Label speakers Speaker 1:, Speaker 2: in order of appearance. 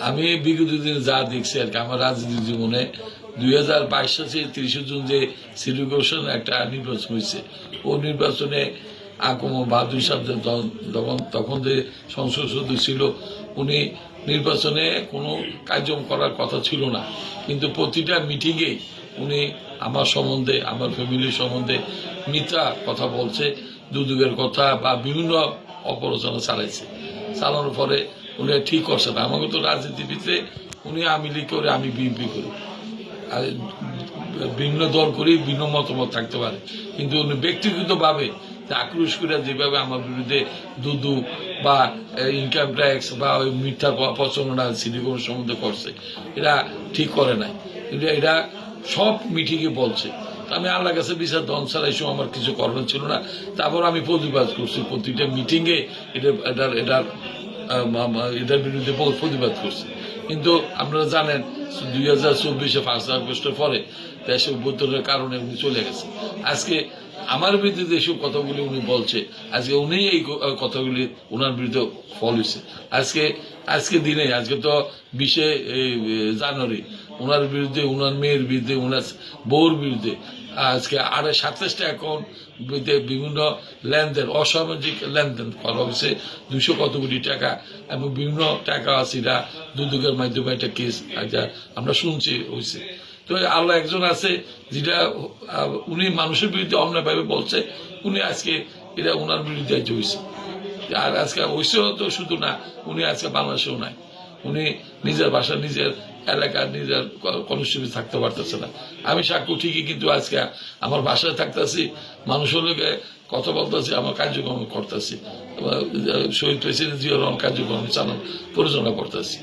Speaker 1: আমি বিগত দিন যা দেখছি আর কি, আমার রাজনীতি জীবনে, দুই হাজার বাইশ সালে তিরিশে জুন যে সিটি একটা নির্বাচন হয়েছে, ও নির্বাচনে আকম বাহাদুর সাহেব তখন- তখন যে সংসদ সদস্য ছিল, উনি নির্বাচনে কোনো কার্যক্রম করার কথা ছিল না। কিন্তু প্রতিটা মিটিংয়েই উনি আমার সম্বন্ধে, আমার ফ্যামিলির সম্বন্ধে মিথ্যা কথা বলছে, দুদুগের কথা বা বিভিন্ন অপরচনা চালাইছে। চালানোর পরে উনি ঠিক করছে না। আমাকে তো রাজনীতিবিদে উনি আমি লীগ করে আমি বিএনপি করি। আর ভিন্ন দল করি, ভিন্ন মতামত থাকতে পারে। কিন্তু উনি ব্যক্তিগতভাবে আক্রোশ করে যেভাবে আমার বিরুদ্ধে দুদু বা ইনকাম ট্যাক্স বা ওই মিথ্যা প্রচলনা সিলিকন সম্বন্ধে করছে। এটা ঠিক করে নাই। কিন্তু এটা সব মিটিংয়ে বলছে। আমি আল্লাহ কাছে বিচার দন ছাড়া এসব আমার কিছু করার ছিল না। তারপর আমি প্রতিবাদ করছি প্রতিটা মিটিংয়ে। এটা, এটার এটার এটার বিরুদ্ধে প্রতিবাদ করছি। কিন্তু আপনারা জানেন, দুই হাজার চব্বিশে পাঁচ আগস্টের পরে দেশে উদ্বোধনের কারণে উনি চলে গেছে। আজকে আমার বিরুদ্ধে যেসব কথাগুলি উনি বলছে, আজকে উনি এই কথাগুলি ওনার বিরুদ্ধে ফল হয়েছে। আজকে আজকে দিনে, আজকে তো বিশে জানুয়ারি ওনার বিরুদ্ধে ওনার মেয়ের বিরুদ্ধে ওনার বউর বিরুদ্ধে আজকে আড়াই সাতাশটা অ্যাকাউন্ট বিভিন্ন লেনদেন, অসামাজিক লেনদেন করা হয়েছে দুশো কত কোটি টাকা এবং বিভিন্ন টাকা আছে এটা দুদকের মাধ্যমে একটা কেস একটা আমরা শুনছি হয়েছে। তো আল্লাহ একজন আছে যেটা উনি মানুষের বিরুদ্ধে অন্যায়ভাবে বলছে, উনি আজকে এটা ওনার বিরুদ্ধে হয়েছে। আর আজকে হয়েছেও তো শুধু না, উনি আজকে বাংলাদেশেও নাই। উনি নিজের বাসা নিজের এলাকা, নিজের কর্মসূচি থাকতে পারতেছে না। আমি সাক্ষু ঠিকই কিন্তু আজকে আমার বাসায় থাকতেছি, মানুষের লোকে কথা বলতেছি, আমার কার্যক্রম করতেছি। শহীদ প্রেসিডেন্ট জিয়া রহমান কার্যক্রম চালান পরিচালনা করতেছি।